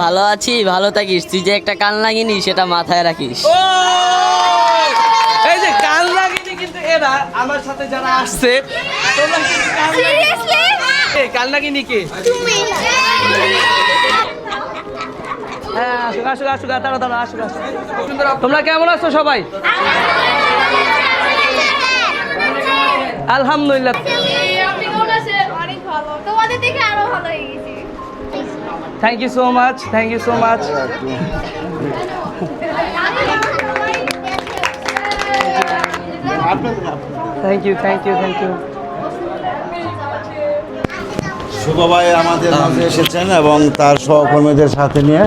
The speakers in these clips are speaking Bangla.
ভালো আছি ভালো থাকিস। তুই যে একটা কান লাগিনি সেটা মাথায় রাখিস। এই যে কান লাগিনি কিন্তু এরা আমার সাথে যারা আসছে তোমরা কিন্তু কান সিরিয়াসলি এই লাগিনি কে? তুমি? হ্যাঁ আসুক আসুক আসুক দাঁড়া দাঁড়া আসুক আসুক। তোমরা কেমন আছো সবাই? আলহামদুলিল্লাহ। Thank you so much thank you so much thank you thank you thank you Shubho ভাই আমাদের মাঝে এসেছেন এবং তার সহকর্মীদের সাথে নিয়ে।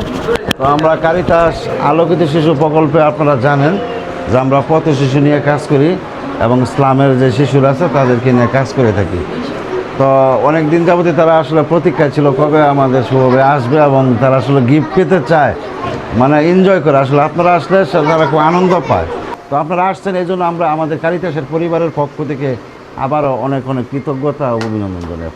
তো আমরা কারিতাস আলোকিত শিশু প্রকল্পে আপনারা জানেন যে আমরা পথ শিশু নিয়ে কাজ করি এবং ইসলামের যে শিশুরা আছে তাদেরকে নিয়ে কাজ করে থাকি। তো অনেক দিন যাবতই তারা আসলে প্রতীক্ষা ছিল কবে আমাদের শুভ ভাই আসবে এবং তারা আসলে গিফট পেতে চায় মানে এনজয় করে। আসলে আপনারা আসলে তারা খুব আনন্দ পায়। তো আপনারা আসছেন, এই জন্য আমরা আমাদের কারিতাসের পরিবারের পক্ষ থেকে আবারও অনেক অনেক কৃতজ্ঞতা ও অভিনন্দন জানাই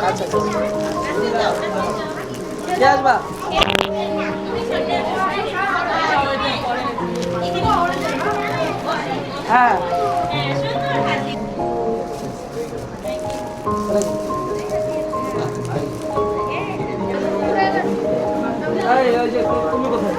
আচ্ছা কে আসবা হ্যাঁ এই, ওই যে, তুমি কোথায়?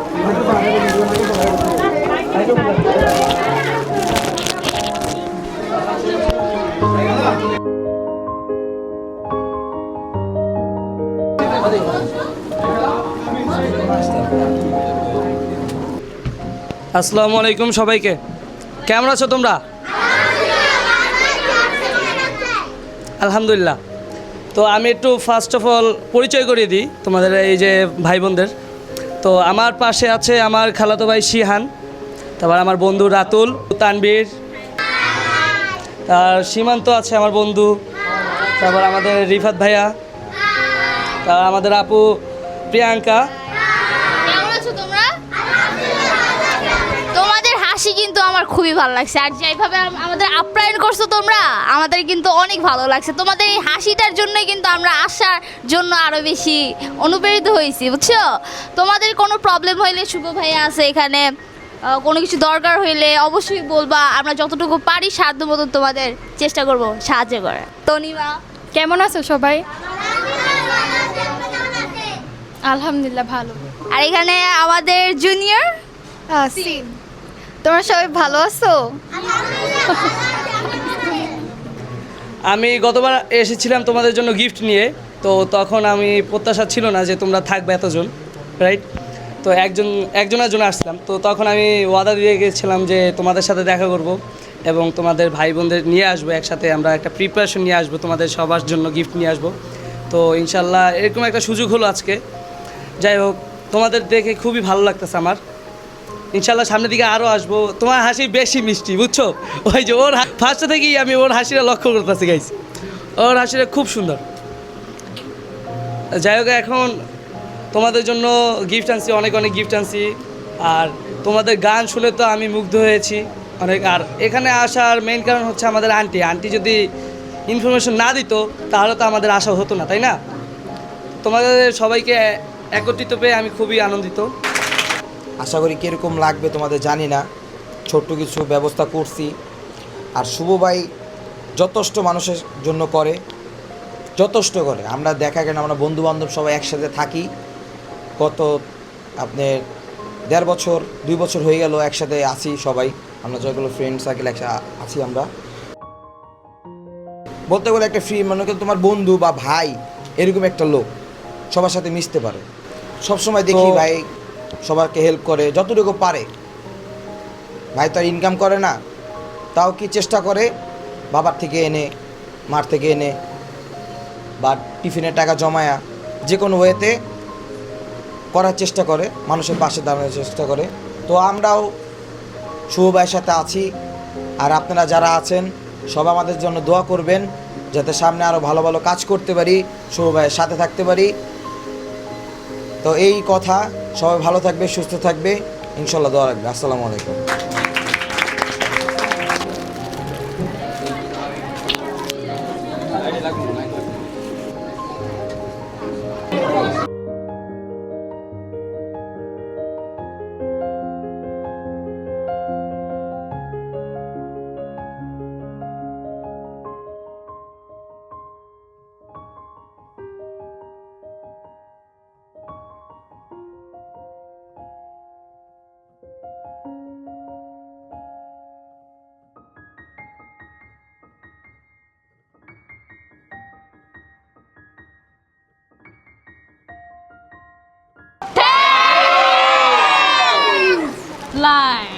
আসসালামু আলাইকুম সবাইকে। কেমন আছো তোমরা? আলহামদুলিল্লাহ। তো আমি একটু ফার্স্ট অফ অল পরিচয় করিয়ে দিই তোমাদের এই যে ভাই বোনদের তো আমার পাশে আছে আমার খালাতো ভাই শিহান, তারপর আমার বন্ধু রাতুল, তানবীর, আর সীমান্ত আছে আমার বন্ধু, তারপর আমাদের রিফাত ভাইয়া তার আমাদের আপু প্রিয়াঙ্কা কেমন আছো তোমরা তোমাদের হাসি কিন্তু আমার খুবই ভালো লাগছে। আর যেভাবে আমাদের আপ্যায়ন করছ তোমরা আমাদের কিন্তু অনেক ভালো লাগছে। তোমাদের এই হাসিটার জন্যই কিন্তু আমরা আসার জন্য আরও বেশি অনুপ্রেরিত হয়েছি বুঝছ? তোমাদের কোনো প্রবলেম হইলে শুভ ভাইয়া আছে এখানে কোনো কিছু দরকার হইলে অবশ্যই বলবা। আমরা যতটুকু পারি সাধ্য মতো তোমাদের চেষ্টা করব সাহায্য করার। তনিমা। কেমন আছো সবাই? আলহামদুলিল্লাহ ভালো। আর এখানে আমাদের জুনিয়র তোমরা সবাই ভালো আছো? আমি গতবার এসেছিলাম তোমাদের জন্য গিফট নিয়ে, তো তখন আমি প্রত্যাশা ছিল না যে তোমরা থাকবে এতজন রাইট তো একজন একজনের জন্য আসলাম, তো তখন আমি ওয়াদা দিয়ে গেছিলাম যে তোমাদের সাথে দেখা করব এবং তোমাদের ভাই বোনদের নিয়ে আসব একসাথে, আমরা একটা প্রিপারেশন নিয়ে আসব, তোমাদের সবার জন্য গিফট নিয়ে আসব। তো ইনশাল্লাহ এরকম একটা সুযোগ হলো আজকে। যাই হোক, তোমাদের দেখে খুবই ভালো লাগতেছে আমার। ইনশাল্লাহ সামনের দিকে আরও আসব। তোমার হাসি বেশি মিষ্টি, বুঝছ? ওই যে ওর ফার্স্ট থেকেই আমি ওর হাসিটা লক্ষ্য করতেছি গাইছি ওর হাসিটা খুব সুন্দর। যাই হোক, এখন তোমাদের জন্য গিফট আনছি, অনেক অনেক গিফট আনছি। আর তোমাদের গান শুনে তো আমি মুগ্ধ হয়েছি। অনেক আর এখানে আসার মেইন কারণ হচ্ছে আমাদের আন্টি আন্টি যদি ইনফরমেশন না দিত, তাহলে তো আমাদের আশা হতো না, তাই না? তোমাদের সবাইকে একত্রিত পেয়ে আমি খুবই আনন্দিত। আশা করি কীরকম লাগবে তোমাদের জানি না। ছোট্ট কিছু ব্যবস্থা করছি। আর শুভ ভাই যথেষ্ট মানুষের জন্য করে যথেষ্ট করে। আমরা দেখা গেল আমরা বন্ধু বান্ধব সবাই একসাথে থাকি। গত আপনার দেড় বছর দুই বছর হয়ে গেল একসাথে আছি সবাই। আমরা যেগুলো ফ্রেন্ড সার্কেল একসাথে আছি আমরা। বলতে গেলে একটা ফ্রি মনে করো তোমার বন্ধু বা ভাই এরকম একটা লোক সবার সাথে মিশতে পারে। সবসময় দেখি ভাই সবাইকে হেল্প করে, যতটুকু পারে। ভাই তো ইনকাম করে না, তাও কি চেষ্টা করে? বাবার থেকে এনে, মার থেকে এনে, বা টিফিনের টাকা জমায়া, যে কোনো ওয়েতে করার চেষ্টা করে, মানুষের পাশে দাঁড়ানোর চেষ্টা করে। তো আমরাও শুভ ভাইয়ের সাথে আছি, আর আপনারা যারা আছেন, সব আমাদের জন্য দোয়া করবেন, যাতে সামনে আরও ভালো ভালো কাজ করতে পারি, শুভ ভাইয়ের সাথে থাকতে পারি। তো এই কথা সবাই ভালো থাকবে সুস্থ থাকবে। ইনশাল্লাহ দোয়া রাখবে আসসালামু আলাইকুম। 来